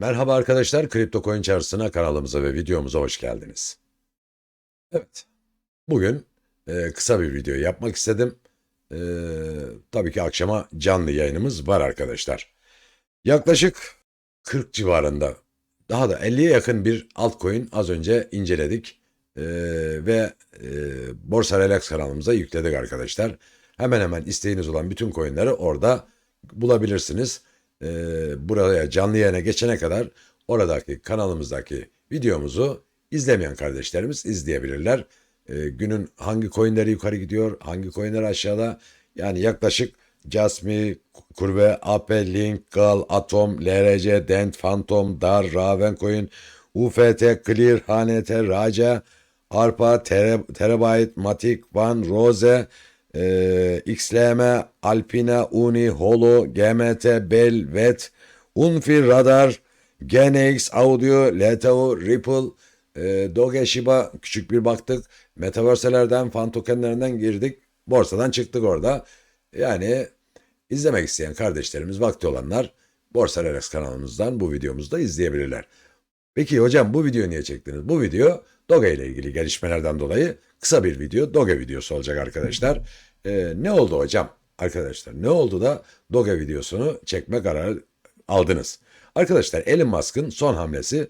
Merhaba arkadaşlar, Kripto Coin Çarşısı'na kanalımıza ve videomuza hoş geldiniz. Evet, bugün e, kısa bir video yapmak istedim. E, tabii ki akşama canlı yayınımız var arkadaşlar. Yaklaşık 40 civarında, daha da 50'ye yakın bir altcoin az önce inceledik. E, ve e, Borsa Relax kanalımıza yükledik arkadaşlar. Hemen hemen isteğiniz olan bütün coinleri orada bulabilirsiniz e, buraya canlı yayına geçene kadar oradaki kanalımızdaki videomuzu izlemeyen kardeşlerimiz izleyebilirler. E, günün hangi coinleri yukarı gidiyor, hangi coinler aşağıda yani yaklaşık Jasmy, Kurve, AP, Link, Gal, Atom, LRC, Dent, Phantom, Dar, Ravencoin, UFT, Clear, HNT, Raja, Arpa, Terabyte, Matic, Van, Rose, e, XLM, Alpina, Uni, Holo, GMT, Bell, VET, Unfi, Radar, GNX, Audio, LTO, Ripple, e, Doge, Shiba küçük bir baktık. Metaverse'lerden, fan tokenlerinden girdik. Borsadan çıktık orada. Yani izlemek isteyen kardeşlerimiz, vakti olanlar Borsa Relax kanalımızdan bu videomuzu da izleyebilirler. Peki hocam bu videoyu niye çektiniz? Bu video Doge ile ilgili gelişmelerden dolayı kısa bir video Doge videosu olacak arkadaşlar. Ee, ne oldu hocam? Arkadaşlar ne oldu da Doge videosunu çekme kararı aldınız? Arkadaşlar Elon Musk'ın son hamlesi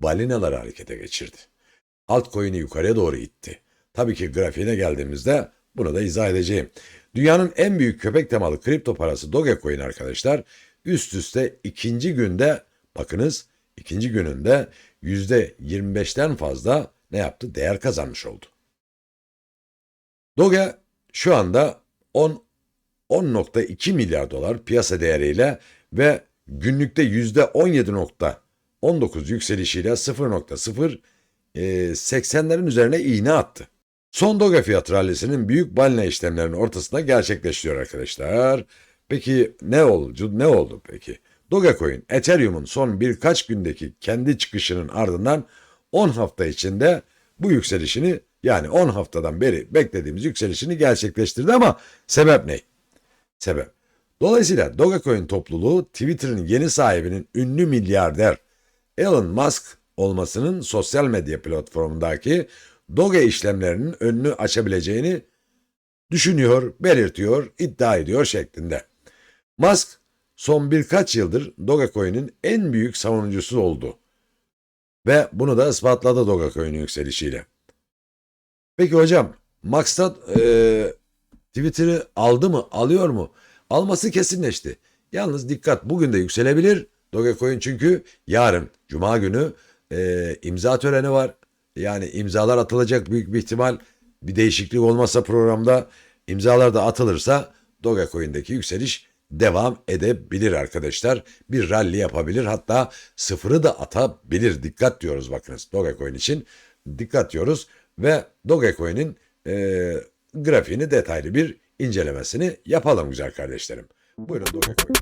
balinaları harekete geçirdi. Altcoin'i yukarıya doğru itti. Tabii ki grafiğine geldiğimizde bunu da izah edeceğim. Dünyanın en büyük köpek temalı kripto parası Dogecoin arkadaşlar üst üste ikinci günde bakınız ikinci gününde %25'ten fazla ne yaptı? Değer kazanmış oldu. Doge şu anda 10 10.2 milyar dolar piyasa değeriyle ve günlükte %17.19 yükselişiyle 0.0 e, 80'lerin üzerine iğne attı. Son Doge fiyat rallisinin büyük balina işlemlerinin ortasında gerçekleşiyor arkadaşlar. Peki ne oldu? Ne oldu peki? Dogecoin, Ethereum'un son birkaç gündeki kendi çıkışının ardından 10 hafta içinde bu yükselişini yani 10 haftadan beri beklediğimiz yükselişini gerçekleştirdi ama sebep ne? Sebep. Dolayısıyla Dogecoin topluluğu Twitter'ın yeni sahibinin ünlü milyarder Elon Musk olmasının sosyal medya platformundaki Doge işlemlerinin önünü açabileceğini düşünüyor, belirtiyor, iddia ediyor şeklinde. Musk son birkaç yıldır Dogecoin'in en büyük savunucusu oldu. Ve bunu da ispatladı Dogecoin'in yükselişiyle. Peki hocam, Max'ta e, Twitter'ı aldı mı, alıyor mu? Alması kesinleşti. Yalnız dikkat, bugün de yükselebilir Dogecoin çünkü yarın, Cuma günü e, imza töreni var. Yani imzalar atılacak büyük bir ihtimal. Bir değişiklik olmazsa programda imzalar da atılırsa Dogecoin'deki yükseliş devam edebilir arkadaşlar. Bir rally yapabilir hatta sıfırı da atabilir. Dikkat diyoruz bakınız Dogecoin için. Dikkat diyoruz ve Dogecoin'in e, grafiğini detaylı bir incelemesini yapalım güzel kardeşlerim. Buyurun Dogecoin.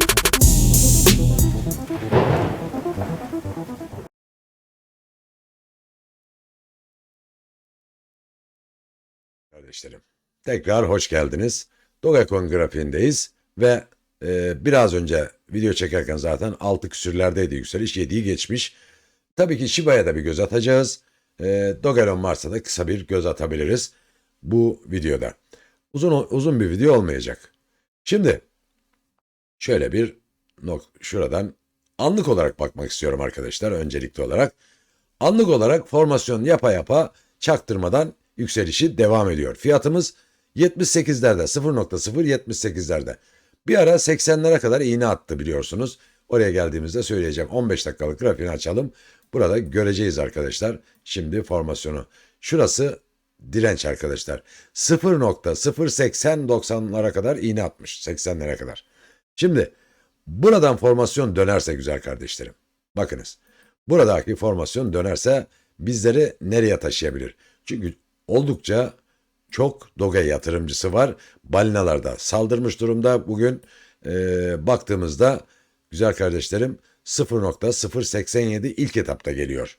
Kardeşlerim, tekrar hoş geldiniz. Dogecoin grafiğindeyiz ve e, biraz önce video çekerken zaten 6 küsürlerdeydi yükseliş, 7'yi geçmiş. Tabii ki Shiba'ya da bir göz atacağız. E, Dogecoin varsa da kısa bir göz atabiliriz bu videoda. Uzun uzun bir video olmayacak. Şimdi şöyle bir nok şuradan anlık olarak bakmak istiyorum arkadaşlar öncelikli olarak. Anlık olarak formasyon yapa yapa çaktırmadan yükselişi devam ediyor. Fiyatımız 78'lerde 0.078'lerde. Bir ara 80'lere kadar iğne attı biliyorsunuz. Oraya geldiğimizde söyleyeceğim. 15 dakikalık grafiğini açalım. Burada göreceğiz arkadaşlar. Şimdi formasyonu. Şurası direnç arkadaşlar. 0.080-90'lara kadar iğne atmış. 80'lere kadar. Şimdi buradan formasyon dönerse güzel kardeşlerim. Bakınız. Buradaki formasyon dönerse bizleri nereye taşıyabilir? Çünkü oldukça çok Doge yatırımcısı var. Balinalarda saldırmış durumda. Bugün e, baktığımızda güzel kardeşlerim 0.087 ilk etapta geliyor.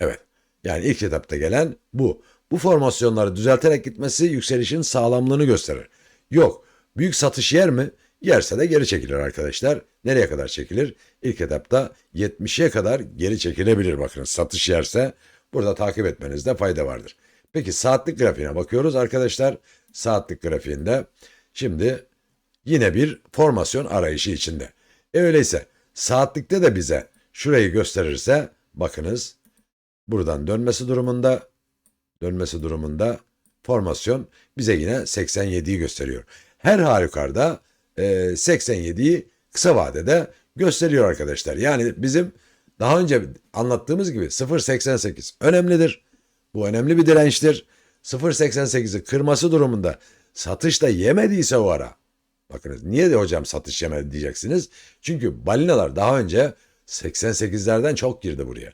Evet. Yani ilk etapta gelen bu. Bu formasyonları düzelterek gitmesi yükselişin sağlamlığını gösterir. Yok. Büyük satış yer mi? Yerse de geri çekilir arkadaşlar. Nereye kadar çekilir? İlk etapta 70'e kadar geri çekilebilir bakın satış yerse. Burada takip etmenizde fayda vardır. Peki saatlik grafiğine bakıyoruz arkadaşlar. Saatlik grafiğinde şimdi yine bir formasyon arayışı içinde. E öyleyse saatlikte de bize şurayı gösterirse bakınız buradan dönmesi durumunda dönmesi durumunda formasyon bize yine 87'yi gösteriyor. Her halükarda e, 87'yi kısa vadede gösteriyor arkadaşlar. Yani bizim daha önce anlattığımız gibi 0.88 önemlidir. Bu önemli bir dirençtir. 0.88'i kırması durumunda satış da yemediyse o ara. Bakınız niye de hocam satış yemedi diyeceksiniz. Çünkü balinalar daha önce 88'lerden çok girdi buraya.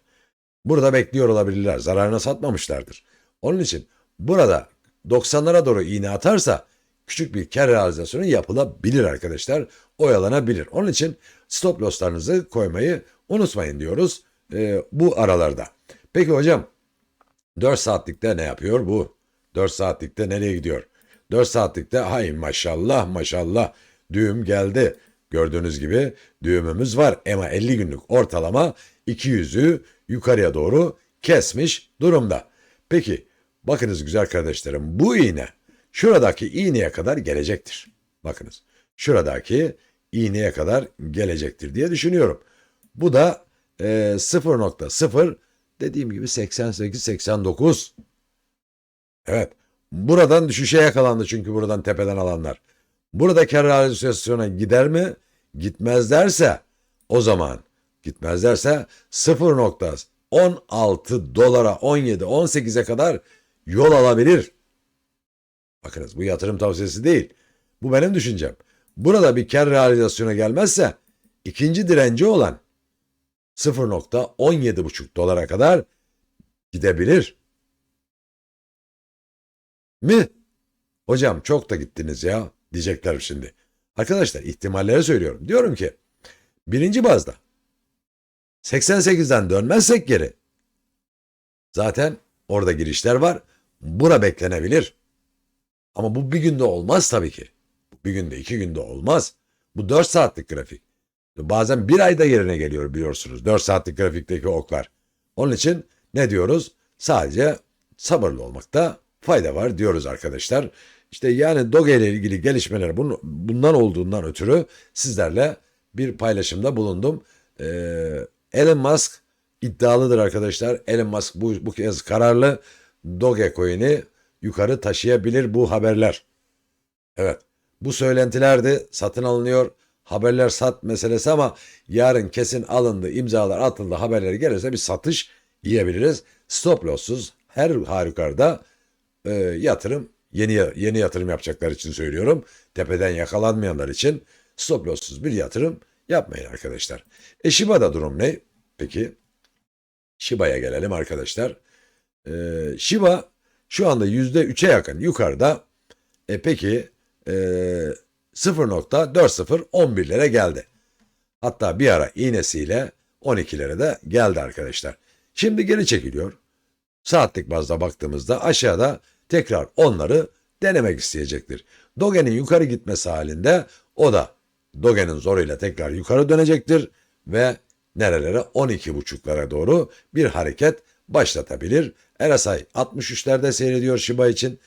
Burada bekliyor olabilirler. Zararına satmamışlardır. Onun için burada 90'lara doğru iğne atarsa küçük bir kar realizasyonu yapılabilir arkadaşlar. Oyalanabilir. Onun için stop losslarınızı koymayı unutmayın diyoruz e, bu aralarda. Peki hocam 4 saatlikte ne yapıyor bu? 4 saatlikte nereye gidiyor? 4 saatlikte hay maşallah maşallah düğüm geldi. Gördüğünüz gibi düğümümüz var ama 50 günlük ortalama 200'ü yukarıya doğru kesmiş durumda. Peki bakınız güzel kardeşlerim bu iğne şuradaki iğneye kadar gelecektir. Bakınız şuradaki iğneye kadar gelecektir diye düşünüyorum. Bu da e, 0.0 dediğim gibi 88-89. Evet buradan düşüşe yakalandı çünkü buradan tepeden alanlar. Burada kar realizasyona gider mi? Gitmezlerse o zaman gitmezlerse 0.16 dolara 17 18'e kadar yol alabilir. Bakınız bu yatırım tavsiyesi değil. Bu benim düşüncem. Burada bir kar realizasyona gelmezse ikinci direnci olan 0.17,5 dolara kadar gidebilir. Mi? Hocam çok da gittiniz ya diyecekler şimdi. Arkadaşlar ihtimalleri söylüyorum. Diyorum ki birinci bazda 88'den dönmezsek geri zaten orada girişler var. Bura beklenebilir. Ama bu bir günde olmaz tabii ki. Bir günde iki günde olmaz. Bu 4 saatlik grafik. Bazen bir ayda yerine geliyor biliyorsunuz. 4 saatlik grafikteki oklar. Onun için ne diyoruz? Sadece sabırlı olmakta fayda var diyoruz arkadaşlar. İşte yani Doge ile ilgili gelişmeler bunun, bundan olduğundan ötürü sizlerle bir paylaşımda bulundum. Ee, Elon Musk iddialıdır arkadaşlar. Elon Musk bu, bu kez kararlı Dogecoin'i yukarı taşıyabilir bu haberler. Evet bu söylentiler de satın alınıyor. Haberler sat meselesi ama yarın kesin alındı, imzalar atıldı, haberleri gelirse bir satış yiyebiliriz. Stop loss'suz her halükarda e, yatırım yeni yeni yatırım yapacaklar için söylüyorum. Tepeden yakalanmayanlar için stop loss'suz bir yatırım yapmayın arkadaşlar. E Shiba'da durum ne? Peki Shiba'ya gelelim arkadaşlar. E, Shiba şu anda %3'e yakın yukarıda. E peki e, 0.4011'lere geldi. Hatta bir ara iğnesiyle 12'lere de geldi arkadaşlar. Şimdi geri çekiliyor. Saatlik bazda baktığımızda aşağıda tekrar onları denemek isteyecektir. Doge'nin yukarı gitmesi halinde o da Doge'nin zoruyla tekrar yukarı dönecektir ve nerelere 12.5'lara doğru bir hareket başlatabilir. RSI 63'lerde seyrediyor Shiba için.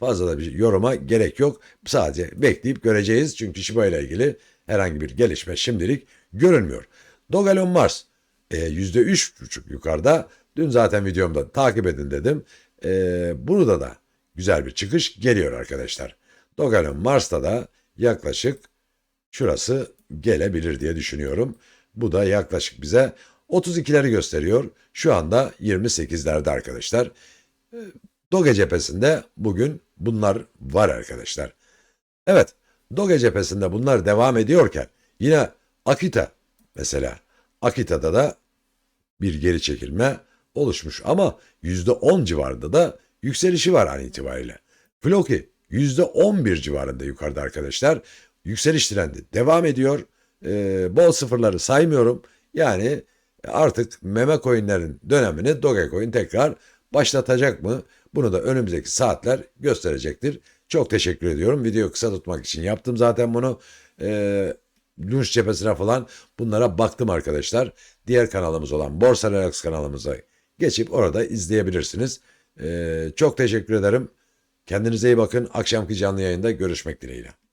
Fazla da bir yoruma gerek yok. Sadece bekleyip göreceğiz. Çünkü Shiba ile ilgili herhangi bir gelişme şimdilik görünmüyor. Dogelon Mars e, %3,5 yukarıda. Dün zaten videomda takip edin dedim. E, burada da güzel bir çıkış geliyor arkadaşlar. Dogelon Mars'ta da yaklaşık şurası gelebilir diye düşünüyorum. Bu da yaklaşık bize 32'leri gösteriyor. Şu anda 28'lerde arkadaşlar. E, Doge cephesinde bugün bunlar var arkadaşlar. Evet, Doge cephesinde bunlar devam ediyorken yine Akita mesela Akita'da da bir geri çekilme oluşmuş ama %10 civarında da yükselişi var an itibariyle. Floki %11 civarında yukarıda arkadaşlar. Yükseliş trendi devam ediyor. Ee, bol sıfırları saymıyorum. Yani artık meme coinlerin dönemini Dogecoin tekrar başlatacak mı? Bunu da önümüzdeki saatler gösterecektir. Çok teşekkür ediyorum. Videoyu kısa tutmak için yaptım zaten bunu. e, Lunch cephesine falan bunlara baktım arkadaşlar. Diğer kanalımız olan Borsa Relax kanalımıza geçip orada izleyebilirsiniz. E, çok teşekkür ederim. Kendinize iyi bakın. Akşamki canlı yayında görüşmek dileğiyle.